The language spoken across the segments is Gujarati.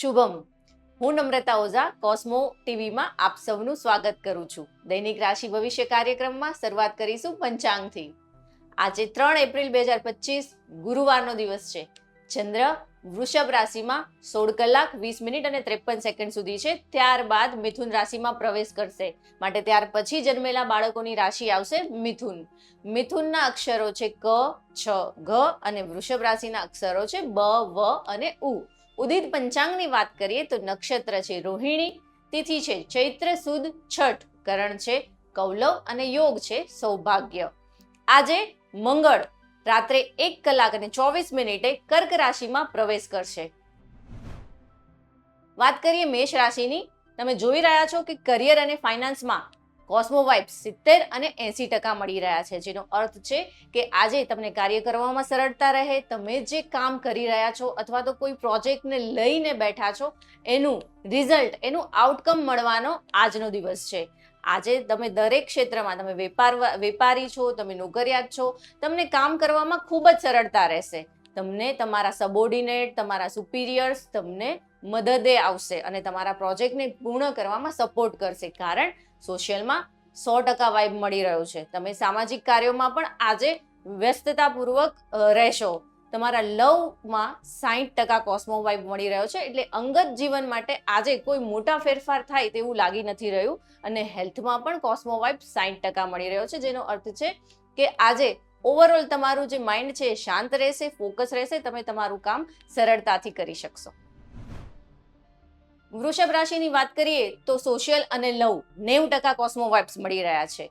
શુભમ, હું નમ્રતા ઓઝા, કોસ્મો ટીવીમાં આપ સૌનું સ્વાગત કરું છું. દૈનિક રાશિ ભવિષ્ય કાર્યક્રમમાં શરૂઆત કરીશું પંચાંગથી. આજે ત્રણ એપ્રિલ બે હજાર પચીસ, ગુરુવારનો દિવસ છે. ચંદ્ર વૃષભ રાશિમાં સોળ કલાક વીસ મિનિટ અને ત્રેપન સેકન્ડ સુધી છે. ત્યારબાદ મિથુન રાશિમાં પ્રવેશ કરશે. માટે ત્યાર પછી જન્મેલા બાળકોની રાશિ આવશે મિથુન. મિથુનના અક્ષરો છે ક, છ, ઘ અને વૃષભ રાશિના અક્ષરો છે બ, વ અને ઉ. ઉદિત પંચાંગની વાત કરીએ તો નક્ષત્ર છે રોહિણી, તિથિ છે ચૈત્ર સુદ, છઠ, કરણ છે કૌલવ અને યોગ છે સૌભાગ્ય. આજે મંગળ, રાત્રે એક કલાક અને ચોવીસ મિનિટે કર્ક રાશિમાં પ્રવેશ કરશે. વાત કરીએ મેષ રાશિની. તમે જોઈ રહ્યા છો કે કરિયર અને ફાઇનાન્સમાં કોસ્મો વાઇબ્સ સિત્તેર અને એંસી ટકા મળી રહ્યા છે, જેનો અર્થ છે કે આજે તમને કાર્ય કરવામાં સરળતા રહે, તમે જે કામ કરી રહ્યા છો અથવા તો કોઈ પ્રોજેક્ટને લઈને બેઠા છો, એનું રિઝલ્ટ, એનું આઉટકમ મળવાનો આજનો દિવસ છે. આજે તમે દરેક ક્ષેત્રમાં તમે વેપાર વેપારી છો, તમે નોકરિયાત છો, તમને કામ કરવામાં ખૂબ જ સરળતા રહેશે. તમને તમારા સબોર્ડિનેટ તમારા સુપિરિયર્સ તમને મદદે આવશે અને તમારા પ્રોજેક્ટને પૂર્ણ કરવામાં સપોર્ટ કરશે. કારણ સોશિયલમાં સો ટકા વાઇબ મળી રહ્યો છે. તમે સામાજિક કાર્યોમાં પણ આજે વ્યસ્તતાપૂર્વક રહેશો. તમારા લવમાં સાહીઠ ટકા કોસ્મો વાઇબ મળી રહ્યો છે. એટલે અંગત જીવન માટે આજે કોઈ મોટા ફેરફાર થાય તેવું લાગી નથી રહ્યું. અને હેલ્થમાં પણ કોસ્મો વાઇબ સાહીઠ ટકા મળી રહ્યો છે. જેનો અર્થ છે કે આજે ઓવરઓલ તમારું જે માઇન્ડ છે એ શાંત રહેશે ફોકસ રહેશે. તમે તમારું કામ સરળતાથી કરી શકશો. વૃષભ રાશિની વાત કરીએ તો સોશિયલ અને લવ નેવું ટકા કોસ્મો વાઇબ્સ મળી રહ્યા છે.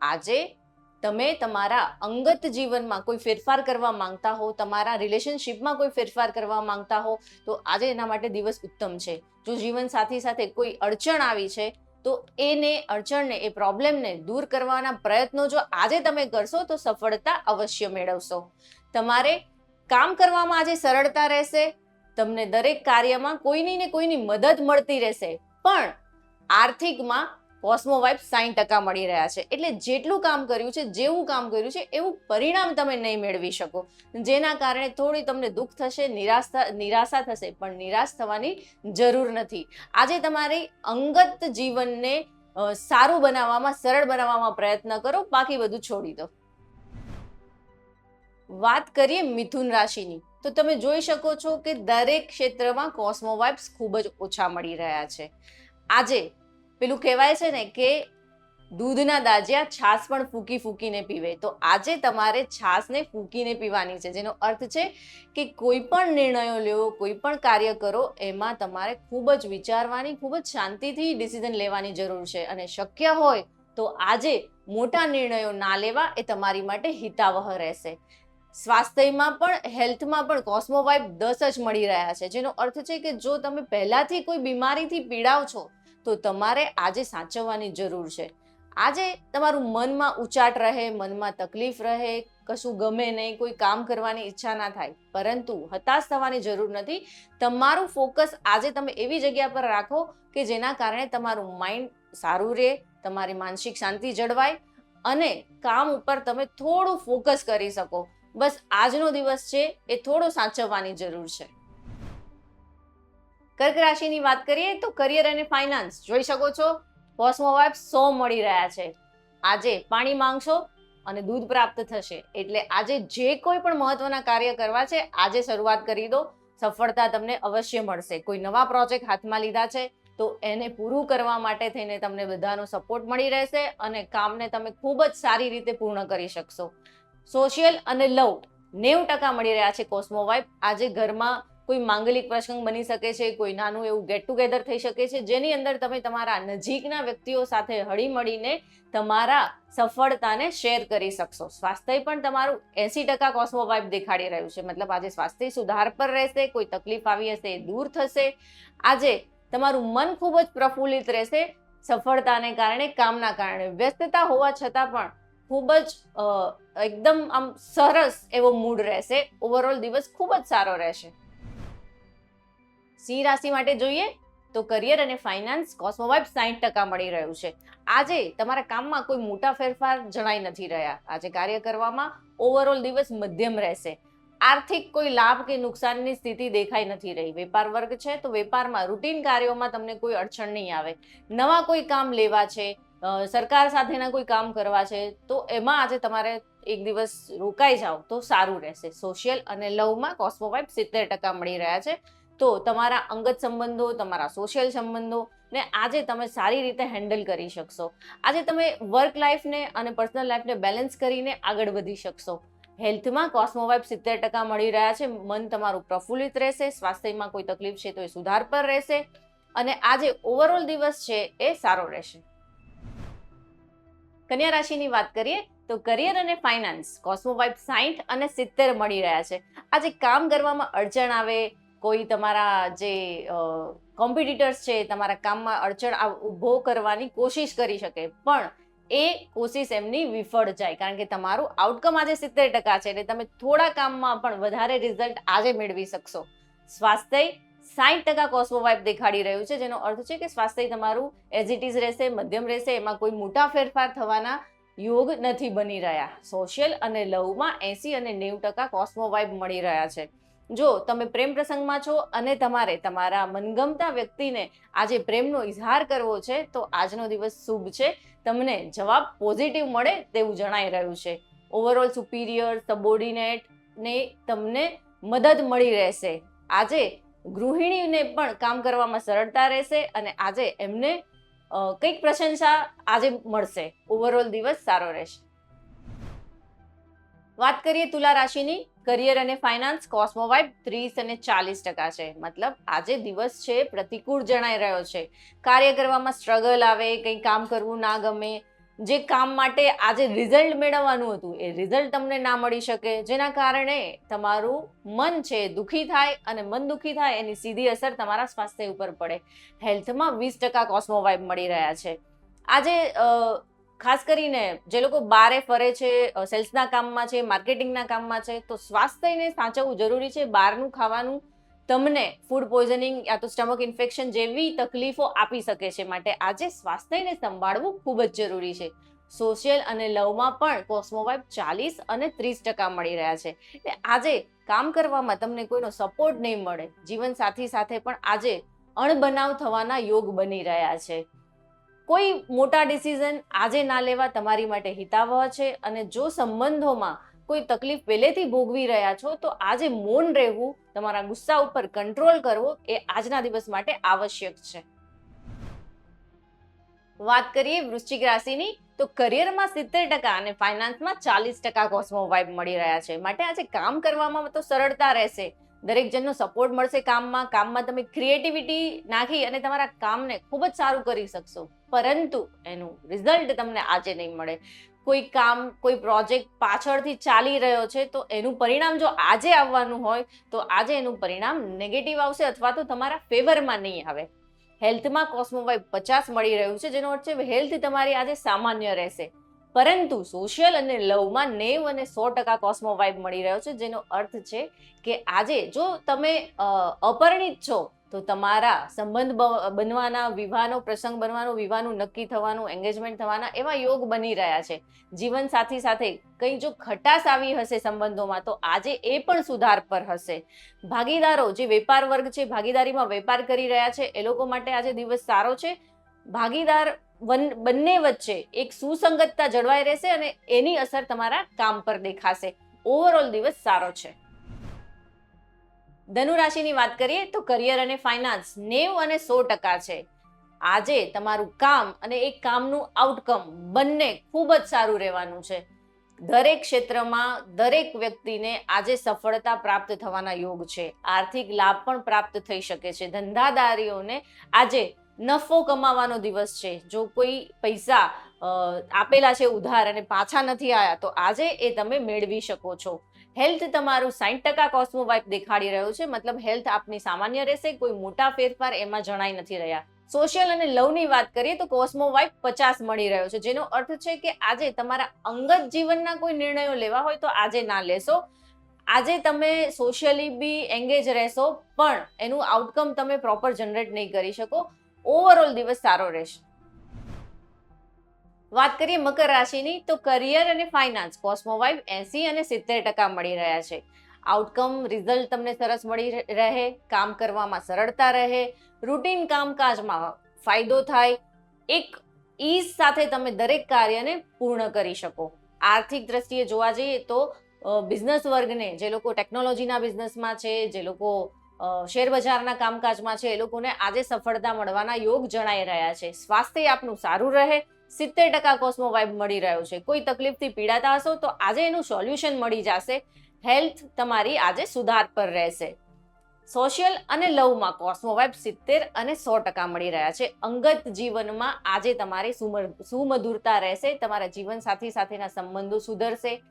આજે તમે તમારા અંગત જીવનમાં કોઈ ફેરફાર કરવા માંગતા હો, તમારા રિલેશનશિપમાં કોઈ ફેરફાર કરવા માંગતા હો, તો આજે એના માટે દિવસ ઉત્તમ છે. જો જીવન સાથી સાથે કોઈ અડચણ આવી છે, તો એને અડચણને, એ પ્રોબ્લેમને દૂર કરવાના પ્રયત્નો જો આજે તમે કરશો, તો સફળતા અવશ્ય મેળવશો. તમારે કામ કરવામાં આજે સરળતા રહેશે તમને દરેક કાર્યમાં કોઈની ને કોઈની મદદ મળતી રહેશે. પણ આર્થિકમાં કોસ્મો વાઇબ સાઈઠ ટકા મળી રહ્યા છે. એટલે જેટલું કામ કર્યું છે, જેવું કામ કર્યું છે, એવું પરિણામ તમે નહીં મેળવી શકો. જેના કારણે થોડી તમને દુઃખ થશે, નિરાશ નિરાશા થશે, પણ નિરાશ થવાની જરૂર નથી. આજે તમારી અંગત જીવનને સારું બનાવવામાં, સરળ બનાવવામાં પ્રયત્ન કરો, બાકી બધું છોડી દો. વાત કરીએ મિથુન રાશિની. તો તમે જોઈ શકો છો કે દરેક ક્ષેત્રમાં કોસ્મો વાઇબ્સ ખૂબ જ ઓછા મળી રહ્યા છે. આજે પેલું કહેવાય છે ને કે દૂધના દાજિયા છાશ પણ ફૂકી ફૂકીને પીવે. તો આજે તમારે છાશને ફૂકીને પીવાની છે. જેનો અર્થ છે કે કોઈ પણ નિર્ણયો લેવો કોઈ પણ કાર્ય કરો, એમાં તમારે ખૂબ જ વિચારવાની, ખૂબ જ શાંતિથી ડિસિઝન લેવાની જરૂર છે. અને શક્ય હોય તો આજે મોટા નિર્ણયો ના લેવા એ તમારી માટે હિતાવહ રહેશે. સ્વાસ્થ્યમાં પણ, હેલ્થમાં પણ કોસ્મો વાઇબ દસ જ મળી રહ્યા છે. જેનો અર્થ છે કે જો તમે પહેલાથી કોઈ બીમારીથી પીડાવ છો, તો તમારે આજે સાચવવાની જરૂર છે. આજે તમારું મનમાં ઉચાટ રહે, મનમાં તકલીફ રહે, કશું ગમે નહીં, કોઈ કામ કરવાની ઈચ્છા ના થાય. પરંતુ હતાશ થવાની જરૂર નથી. તમારું ફોકસ આજે તમે એવી જગ્યા પર રાખો કે જેના કારણે તમારું માઇન્ડ સારું રહે, તમારી માનસિક શાંતિ જળવાય અને કામ ઉપર તમે થોડું ફોકસ કરી શકો. બસ આજનો દિવસ છે એ થોડો સાચવવાની જરૂર છે. કર્ક રાશિની વાત કરીએ તો કરિયર અને ફાઇનાન્સ જોઈ શકો છો. કોસ્મો વાઇફ સો મળી રહ્યા છે. આજે પાણી માંગશો અને દૂધ પ્રાપ્ત થશે. એટલે આજે જે કોઈ પણ મહત્વના કાર્ય કરવા છે, આજે શરૂઆત કરી દો. સફળતા તમને અવશ્ય મળશે. કોઈ નવા પ્રોજેક્ટ હાથમાં લીધા છે, તો એને પૂરું કરવા માટે થઈને તમને બધાનો સપોર્ટ મળી રહેશે અને કામને તમે ખૂબ જ સારી રીતે પૂર્ણ કરી શકશો. સોશિયલ અને લવ નેવું ટકા મળી રહ્યા છે કોસ્મો વાઇબ આજે ઘરમાં કોઈ માંગલિક પ્રસંગ બની શકે છે, કોઈ નાનું એવું ગેટ ટુગેધર થઈ શકે છે, જેની અંદર તમે તમારા નજીકના વ્યક્તિઓ સાથે હળી મળીને તમારા સફળતાને શેર કરી શકશો. સ્વાસ્થ્ય પણ તમારું એસી ટકા કોસ્મો વાઇબ દેખાડી રહ્યું છે. મતલબ આજે સ્વાસ્થ્ય સુધાર પર રહેશે, કોઈ તકલીફ આવી હશે એ દૂર થશે. આજે તમારું મન ખૂબ જ પ્રફુલ્લિત રહેશે સફળતાને કારણે, કામના કારણે. વ્યસ્તતા હોવા છતાં પણ ખૂબ જ એકદમ આમ સરસ એવો મૂડ રહેશે. ઓવરઓલ દિવસ ખૂબ જ સારો રહેશે. સિંહ રાશિ માટે જોઈએ તો કરિયર અને ફાઇનાન્સ કોસ્મો વાઇબ ટકા મળી રહ્યું છે. આજે તમારા કામમાં કોઈ મોટા ફેરફાર જણાઈ નથી રહ્યા. આજે કાર્ય કરવામાં ઓવરઓલ દિવસ મધ્યમ રહેશે. આર્થિક કોઈ લાભ કે નુકસાનની સ્થિતિ દેખાઈ નથી રહી. વેપાર વર્ગ છે તો વેપારમાં રૂટીન કાર્યોમાં તમને કોઈ અડચણ નહીં આવે. નવા કોઈ કામ લેવા છે સરકાર સાથેના કોઈ કામ કરવા છે, તો એમાં આજે તમારે એક દિવસ રોકાઈ જાઓ તો સારું રહેશે. સોશિયલ અને લવમાં કોસ્મોવાઇપ સિત્તેર ટકા મળી રહ્યા છે. તો તમારા અંગત સંબંધો, તમારા સોશિયલ સંબંધો ને આજે તમે સારી રીતે હેન્ડલ કરી શકશો. આજે તમે વર્ક લાઈફને અને પર્સનલ લાઈફને બેલેન્સ કરીને આગળ વધી શકશો. હેલ્થમાં કોસ્મોવાઇબ સિત્તેર ટકા મળી રહ્યા છે. મન તમારું પ્રફુલ્લિત રહેશે, સ્વાસ્થ્યમાં કોઈ તકલીફ છે તો એ સુધાર પર રહેશે અને આજે ઓવરઓલ દિવસ છે એ સારો રહેશે. કન્યા રાશિની વાત કરીએ તો કરિયર અને ફાઇનાન્સ કોસ્મોવાઇબ સાઠ અને સિત્તેર મળી રહ્યા છે. આજે કામ કરવામાં અડચણ આવે, કોઈ તમારા જે કોમ્પિટિટર્સ છે, તમારા કામમાં અડચણ ઊભો કરવાની કોશિશ કરી શકે, પણ એ કોશિશ એમની વિફળ જાય, કારણ કે તમારું આઉટકમ આજે સિત્તેર ટકા છે, એટલે તમે થોડા કામમાં પણ વધારે રિઝલ્ટ આજે મેળવી શકશો. સ્વાસ્થ્ય સાઠ ટકા કોસ્મોવાઇબ દેખાડી રહ્યું છે, જેનો અર્થ છે કે સ્વાસ્થ્ય તમારું એઝ ઇટ ઇઝ રહેશે, મધ્યમ રહેશે, એમાં કોઈ મોટા ફેરફાર થવાના યોગ નથી બની રહ્યા. સોશિયલ અને લવમાં એસી અને નેવું ટકા કોસ્મોવાઇબ મળી રહ્યા છે. જો તમે પ્રેમ પ્રસંગમાં છો અને તમારે તમારા મનગમતા વ્યક્તિને આજે પ્રેમનો ઇઝહાર કરવો છે, તો આજનો દિવસ શુભ છે. તમને જવાબ પોઝિટિવ મળે તેવું જણાઈ રહ્યું છે. ઓવરઓલ સુપિરિયર સબોર્ડિનેટ ને તમને મદદ મળી રહેશે. આજે ગૃહિણીને પણ કામ કરવામાં સરળતા રહેશે અને આજે એમને કંઈક પ્રશંસા આજે મળશે. ઓવરઓલ દિવસ સારો રહેશે. વાત કરીએ તુલા રાશિની. કરિયર અને ફાઇનાન્સ કોસ્મોવાઇબ ત્રીસ અને ચાલીસ ટકા છે. મતલબ આજે દિવસ છે, પ્રતિકૂળ જણાઈ રહ્યો છે. કાર્ય કરવામાં સ્ટ્રગલ આવે, કંઈ કામ કરવું ના ગમે જે કામ માટે આજે રિઝલ્ટ મેળવવાનું હતું, એ રિઝલ્ટ તમને ના મળી શકે. જેના કારણે તમારું મન છે દુખી થાય અને મન દુઃખી થાય એની સીધી અસર તમારા સ્વાસ્થ્ય ઉપર પડે. હેલ્થમાં વીસ ટકા કોસ્મોવાઇબ મળી રહ્યા છે. આજે ખાસ કરીને જે લોકો બારે ફરે છે સેલ્સના કામમાં છે, માર્કેટિંગના કામમાં છે, તો સ્વાસ્થ્યને સાચવવું જરૂરી છે. બહારનું ખાવાનું તમને ફૂડ પોઈઝનિંગ યા તો સ્ટમક ઇન્ફેક્શન જેવી તકલીફો આપી શકે છે માટે આજે સ્વાસ્થ્યને સંભાળવું ખૂબ જ જરૂરી છે. સોશિયલ અને લવમાં પણ કોસ્મોવાઇબ ચાલીસ અને ત્રીસ ટકા મળી રહ્યા છે. એટલે આજે કામ કરવામાં તમને કોઈનો સપોર્ટ નહીં મળે. જીવન સાથી સાથે પણ આજે અણબનાવ થવાના યોગ બની રહ્યા છે. કોઈ મોટા ડિસિઝન આજે ના લેવા તમારી માટે હિતાવહ છે અને જો સંબંધોમાં કોઈ તકલીફ પહેલેથી ભોગવી રહ્યા છો, તો આજે મૌન રહેવું, તમારા ગુસ્સા ઉપર કંટ્રોલ કરવો એ આજના દિવસ માટે આવશ્યક છે. વાત કરીએ વૃશ્ચિક રાશિની, તો કરિયરમાં સિત્તેર ટકા અને ફાઇનાન્સમાં ચાલીસ ટકા કોસ્મો વાઇબ મળી રહ્યા છે. માટે આજે કામ કરવામાં તો સરળતા રહેશે. દરેક જણનો સપોર્ટ મળશે કામમાં કામમાં તમે ક્રિએટિવિટી નાખી અને તમારા કામને ખૂબ જ સારું કરી શકશો. પરંતુ એનું રિઝલ્ટ તમને આજે નહીં મળે. કોઈ કામ, કોઈ પ્રોજેક્ટ પાછળથી ચાલી રહ્યો છે, તો એનું પરિણામ જો આજે આવવાનું હોય, તો આજે એનું પરિણામ નેગેટિવ આવશે અથવા તો તમારા ફેવરમાં નહીં આવે. હેલ્થમાં કોસ્મોવાઈ પચાસ મળી રહ્યું છે, જેનો અર્થ છે હેલ્થ તમારી આજે સામાન્ય રહેશે. પરંતુ સોશિયલ અને લવમાં નેવ અને સો ટકા કોસ્મોવાઇબ મળી રહ્યો છે, જેનો અર્થ છે કે આજે જો તમે અપરિણિત છો તો તમારા સંબંધ બનવાના, વિવાહનો પ્રસંગ બનવાનો, વિવાહનું નક્કી થવાનું એન્ગેજમેન્ટ થવાના એવા યોગ બની રહ્યા છે. જીવન સાથી સાથે કંઈ જો ખટાશ આવી હશે સંબંધોમાં, તો આજે એ પણ સુધાર પર હશે. ભાગીદારો, જે વેપાર વર્ગ છે, ભાગીદારીમાં વેપાર કરી રહ્યા છે, એ લોકો માટે આજે દિવસ સારો છે. ભાગીદાર બંને વચ્ચે એક સુસંગતતા જળવાઈ રહેશે અને એની અસર તમારા કામ પર દેખાશે. ઓવરઓલ દિવસ સારો છે. ધનુ રાશિની વાત કરીએ તો કરિયર અને ફાઇનાન્સ નેવ અને સો ટકા છે. આજે તમારું કામ અને એ કામનું આઉટકમ બંને ખૂબ જ સારું રહેવાનું છે. દરેક ક્ષેત્રમાં દરેક વ્યક્તિને આજે સફળતા પ્રાપ્ત થવાના યોગ છે. આર્થિક લાભ પણ પ્રાપ્ત થઈ શકે છે. ધંધાદારીઓને આજે નફો કમાવાનો દિવસ છે. જો કોઈ પૈસા આપેલા છે, ઉધાર અને પાછા નથી આવ્યા તો આજે એ તમે મેળવી શકો છો. હેલ્થ તમારું સાઠ ટકા કોસ્મો વાઇપ દેખાડી રહ્યું છે. મતલબ હેલ્થ આપની સામાન્ય રહેશે, કોઈ મોટા ફેરફાર એમાં જણાઈ નથી રહ્યા. સોશિયલ અને લવની વાત કરીએ તો કોસ્મો વાઇફ પચાસ મળી રહ્યો છે. જેનો અર્થ છે કે આજે તમારા અંગત જીવનના કોઈ નિર્ણયો લેવા હોય તો આજે ના લેશો. આજે તમે સોશિયલી બી એંગેજ રહેશો, પણ એનું આઉટકમ તમે પ્રોપર જનરેટ નહીં કરી શકો. ઓવરઓલ દિવસ સારો રહેશે. વાત કરીએ મકર રાશિની, તો કરિયર અને ફાઇનાન્સ કોસ્મોવાઇબ એસી અને સિત્તેર ટકા મળી રહ્યા છે. આઉટકમ રિઝલ્ટ તમને સરસ મળી રહે- કામ કરવામાં સરળતા રહે રૂટીન કામકાજમાં ફાયદો થાય, એક ઈઝ સાથે તમે દરેક કાર્યને પૂર્ણ કરી શકો. આર્થિક દ્રષ્ટિએ જોવા જઈએ તો બિઝનેસ વર્ગને, જે લોકો ટેકનોલોજીના બિઝનેસમાં છે, જે લોકો શેર બજારના કામકાજમાં છે, એ લોકોને આજે સફળતા મળવાના યોગ જણાઈ રહ્યા છે. સ્વાસ્થ્ય આપનું સારું રહે સિત્તેર ટકા કોસ્મો વાઇબ મળી રહ્યો છે. કોઈ તકલીફથી પીડાતા હશો તો આજે એનું સોલ્યુશન મળી જશે. હેલ્થ તમારી આજે સુધાર પર રહેશે. સોશિયલ અને લવમાં કોસ્મો વાઇબ સિત્તેર અને સો ટકા મળી રહ્યા છે. અંગત જીવનમાં આજે તમારી સુમધુરતા રહેશે, તમારા જીવનસાથી સાથેના સંબંધો સુધરશે.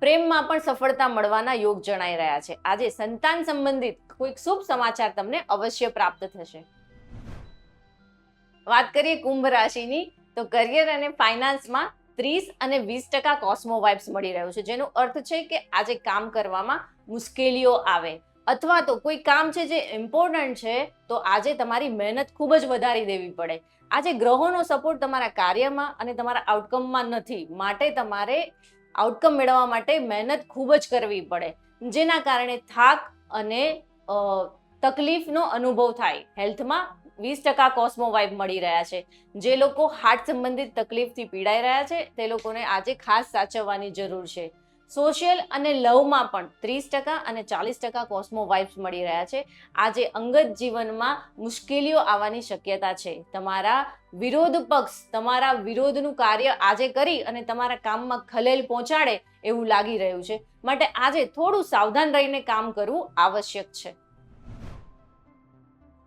પ્રેમમાં પણ સફળતા મળવાના યોગ જણાઈ રહ્યા છે. આજે સંતાન સંબંધિત કોઈક શુભ સમાચાર તમને અવશ્ય પ્રાપ્ત થશે. વાત કરીએ કુંભ રાશિની. તો કરિયર અને ફાઇનાન્સમાં ત્રીસ અને વીસ ટકા કોસ્મો વાઇબ્સ મળી રહ્યું છે. જેનો અર્થ છે કે આજે કામ કરવામાં મુશ્કેલીઓ આવે. અથવા તો કોઈ કામ છે જે ઇમ્પોર્ટન્ટ છે, તો આજે તમારી મહેનત ખૂબ જ વધારી દેવી પડે. આજે ગ્રહોનો સપોર્ટ તમારા કાર્યમાં અને તમારા આઉટકમમાં નથી. માટે તમારે આઉટકમ મેળવવા માટે મહેનત ખૂબ જ કરવી પડે. જેના કારણે થાક અને તકલીફનો અનુભવ થાય. હેલ્થમાં વીસ ટકા કોસ્મો વાઇબ મળી રહ્યા છે. જે લોકો હાર્ટ સંબંધિત તકલીફથી પીડાઈ રહ્યા છે, તે લોકોને આજે ખાસ સાચવવાની જરૂર છે. સોશિયલ અને લવમાં પણ ત્રીસ ટકા અને ચાલીસ ટકા કોસ્મો વાઇબ્સ મળી રહ્યા છે. આજે અંગત જીવનમાં મુશ્કેલીઓ આવવાની શક્યતા છે. તમારા વિરોધ પક્ષ, તમારા વિરોધનું કાર્ય આજે કરી અને તમારા કામમાં ખલેલ પહોંચાડે એવું લાગી રહ્યું છે. માટે આજે થોડું સાવધાન રહીને કામ કરવું આવશ્યક છે.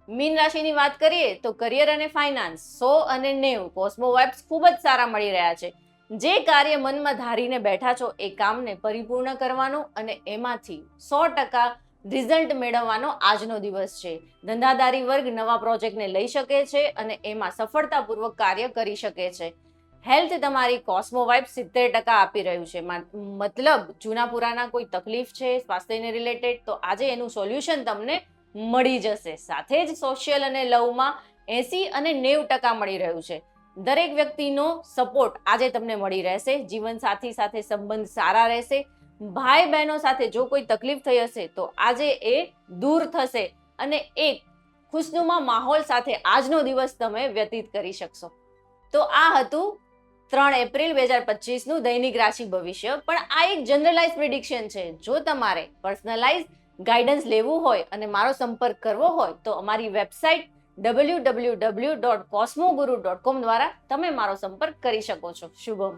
મીન રાશિની વાત કરીએ તો કરિયર અને ફાઇનાન્સ સો અને નેવ કોસ્મો વાઇબ્સ ખૂબ જ સારા મળી રહ્યા છે. જે કાર્ય મનમાં ધારીને બેઠા છો એ કામને પરિપૂર્ણ કરવાનો અને એમાંથી સો ટકા રિઝલ્ટ મેળવવાનો આજનો દિવસ છે. ધંધાદારી વર્ગ નવા પ્રોજેક્ટને લઈ શકે છે અને એમાં સફળતાપૂર્વક કાર્ય કરી શકે છે. હેલ્થ તમારી કોસ્મો વાઇબ સિત્તેર ટકા આપી રહ્યું છે. મતલબ જૂના પુરાના કોઈ તકલીફ છે, સ્વાસ્થ્યને રિલેટેડ તો આજે એનું સોલ્યુશન તમને મળી જશે. સાથે જ સોશિયલ અને લવમાં એસી અને નેવ ટકા મળી રહ્યું છે. દરેક વ્યક્તિનો સપોર્ટ આજે તમને મળી રહેશે. જીવનસાથી સાથે સંબંધ સારા રહેશે. ભાઈ બહેનો સાથે જો કોઈ તકલીફ થઈ હશે તો આજે એ દૂર થશે અને એક ખુશનુમા માહોલ સાથે આજનો દિવસ તમે વ્યતીત કરી શકશો. તો આ હતું ત્રણ એપ્રિલ બે હજાર પચીસનું દૈનિક રાશિ ભવિષ્ય. પણ આ એક જનરલાઇઝ પ્રિડિક્શન છે. જો તમારે પર્સનલાઇઝ ગાઈડન્સ લેવું હોય અને મારો સંપર્ક કરવો હોય તો અમારી website W W W dot cosmoguru dot com દ્વારા તમે મારો સંપર્ક કરી શકો છો. શુભમ.